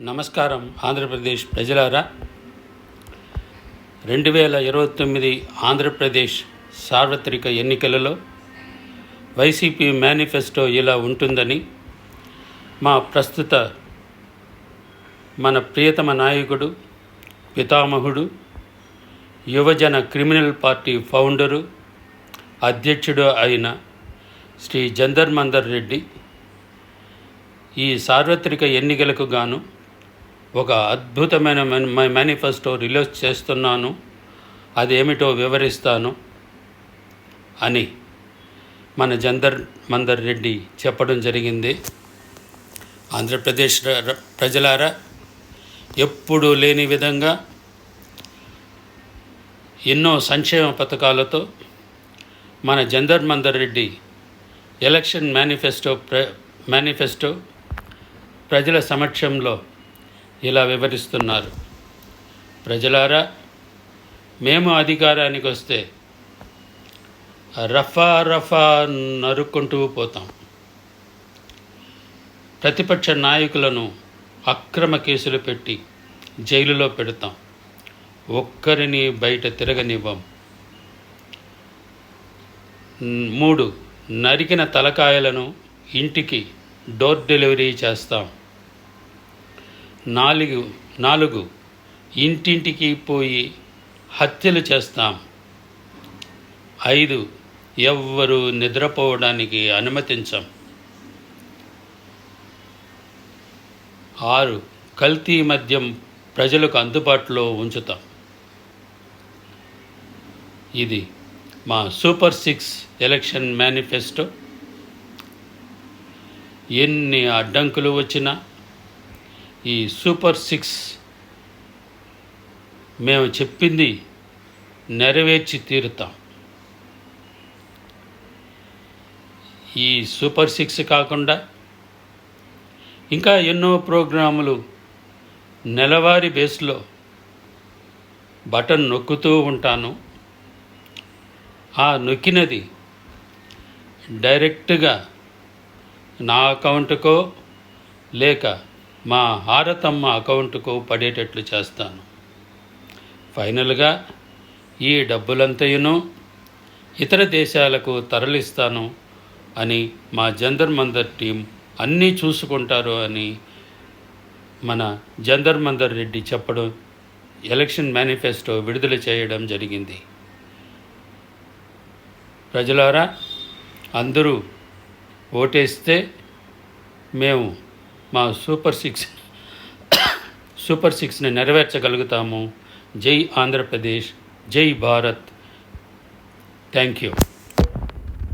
నమస్కారం ఆంధ్రప్రదేశ్ ప్రజలారా. రెండు వేల ఇరవై తొమ్మిది ఆంధ్రప్రదేశ్ సార్వత్రిక ఎన్నికలలో వైసీపీ మేనిఫెస్టో ఇలా ఉంటుందని మా ప్రస్తుత మన ప్రియతమ నాయకుడు పితామహుడు యువజన క్రిమినల్ పార్టీ ఫౌండరు అధ్యక్షుడు అయిన శ్రీ జందర్ మందర్ రెడ్డి ఈ సార్వత్రిక ఎన్నికలకు గాను ఒక అద్భుతమైన మేన్- మేనిఫెస్టో రిలీజ్ చేస్తున్నాను. అదేమిటో వివరిస్తాను అని మన జందర్ మందర్ రెడ్డి చెప్పడం జరిగింది. ఆంధ్రప్రదేశ్ ప్రజలారా ఎప్పుడూ లేని విధంగా ఎన్నో సంక్షేమ పథకాలతో మన జందర్ మందర్ రెడ్డి ఎలక్షన్ మేనిఫెస్టో ప్ర మేనిఫెస్టో ప్రజల సమక్షంలో ఇలా వివరిస్తున్నారు. ప్రజలారా మేము అధికారానికి వస్తే రఫా రఫా నరుక్కుంటూ పోతాం. ప్రతిపక్ష నాయకులను అక్రమ కేసులు పెట్టి జైలులో పెడతాం. ఒక్కరిని బయట తిరగనివ్వం. మూడు నరికిన తలకాయలను ఇంటికి డోర్ డెలివరీ చేస్తాం. నాలుగు నాలుగు. ఇంటింటికి పోయి హత్యలు చేస్తాం. ఐదు. ఎవ్వరు నిద్రపోవడానికి అనుమతించం. ఆరు. కల్తీ మద్యం ప్రజలకు అందుబాటులో ఉంచుతాం. ఇది మా సూపర్ సిక్స్ ఎలక్షన్ మేనిఫెస్టో. ఎన్ని అడ్డంకులు వచ్చినా ఈ సూపర్ సిక్స్ మేము చెప్పింది నెరవేర్చి తీరుతాం. ఈ సూపర్ సిక్స్ కాకుండా ఇంకా ఎన్నో ప్రోగ్రాములు నెలవారీ బేస్లో బటన్ నొక్కుతూ ఉంటాను. ఆ నొక్కినది డైరెక్ట్గా నా అకౌంట్కో లేక మా హారతమ్మ అకౌంటుకు పడేటట్లు చేస్తాను. ఫైనల్గా ఈ డబ్బులంతయును ఇతర దేశాలకు తరలిస్తాను అని మా జందర్ మందర్ టీం అన్నీ చూసుకుంటారు అని మన జందర్ మందర్ రెడ్డి చెప్పడం ఎలక్షన్ మేనిఫెస్టో విడుదల చేయడం జరిగింది. ప్రజలారా అందరూ ఓటేస్తే మేము మా సూపర్ సిక్స్ సూపర్ సిక్స్ని నెరవేర్చగలుగుతాము. జై ఆంధ్రప్రదేశ్ జై భారత్. Thank you.